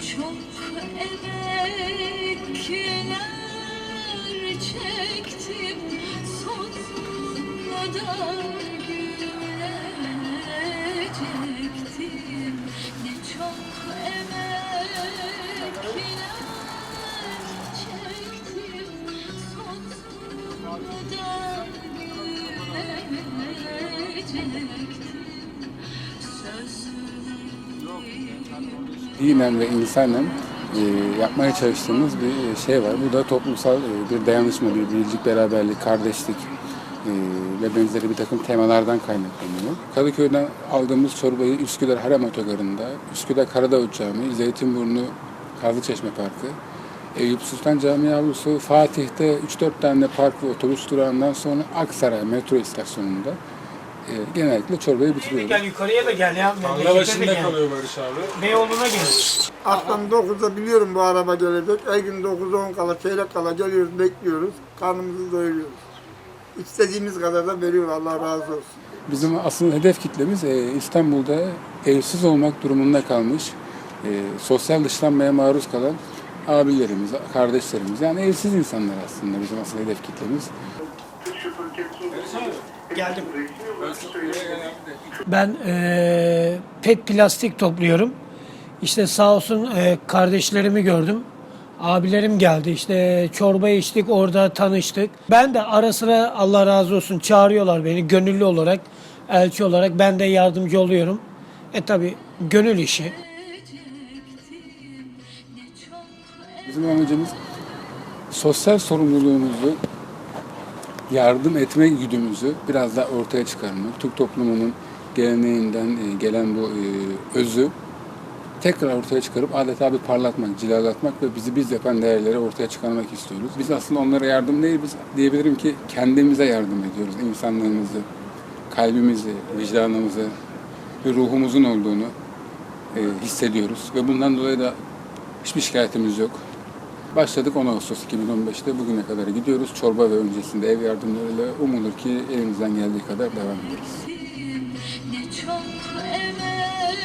çok emekler çektim Sonunda da gülecektim Ne çok emekler çektim Sonunda da gülecektim dinen ve insanen e, yapmaya çalıştığımız bir şey var. Bu da toplumsal e, bir dayanışma, bir birlik, beraberlik, kardeşlik e, ve benzeri bir takım temalardan kaynaklanıyor. Kadıköy'den aldığımız çorbayı Üsküdar Harem Otogarı'nda, Üsküdar Karadağ Camii, Zeytinburnu Kazlıçeşme Parkı, Eyüp Sultan Camii avlusu, Fatih'te 3-4 tane park ve otobüs durağından sonra Aksaray metro istasyonunda e, genellikle çorbayı bitiriyoruz. Gel yukarıya da gel ya. Tarla başında kalıyor Barış abi. Beyoğlu'na gel. Akşam 9'da biliyorum bu araba gelecek. Her gün 9'da 10 kala, çeyrek kala geliyoruz, bekliyoruz. Karnımızı doyuruyoruz. İstediğimiz kadar da veriyor Allah razı olsun. Bizim asıl hedef kitlemiz e, İstanbul'da evsiz olmak durumunda kalmış, e, sosyal dışlanmaya maruz kalan abilerimiz, kardeşlerimiz. Yani evsiz insanlar aslında bizim asıl hedef kitlemiz. Geldim. Ben eee, pet plastik topluyorum. İşte sağ olsun eee, kardeşlerimi gördüm. Abilerim geldi işte çorba içtik orada tanıştık. Ben de ara sıra Allah razı olsun çağırıyorlar beni gönüllü olarak, elçi olarak ben de yardımcı oluyorum. E tabi gönül işi. Bizim amacımız sosyal sorumluluğumuzu, yardım etme güdümüzü biraz daha ortaya çıkarmak. Türk toplumunun geleneğinden e, gelen bu e, özü tekrar ortaya çıkarıp adeta bir parlatmak, cilalatmak ve bizi biz yapan değerleri ortaya çıkarmak istiyoruz. Biz aslında onlara yardım değil, biz diyebilirim ki kendimize yardım ediyoruz. İnsanlığımızı, kalbimizi, vicdanımızı ve ruhumuzun olduğunu e, hissediyoruz. Ve bundan dolayı da hiçbir şikayetimiz yok. Başladık 10 Ağustos 2015'te bugüne kadar gidiyoruz. Çorba ve öncesinde ev yardımlarıyla umulur ki elimizden geldiği kadar devam ederiz. Ne çok emekler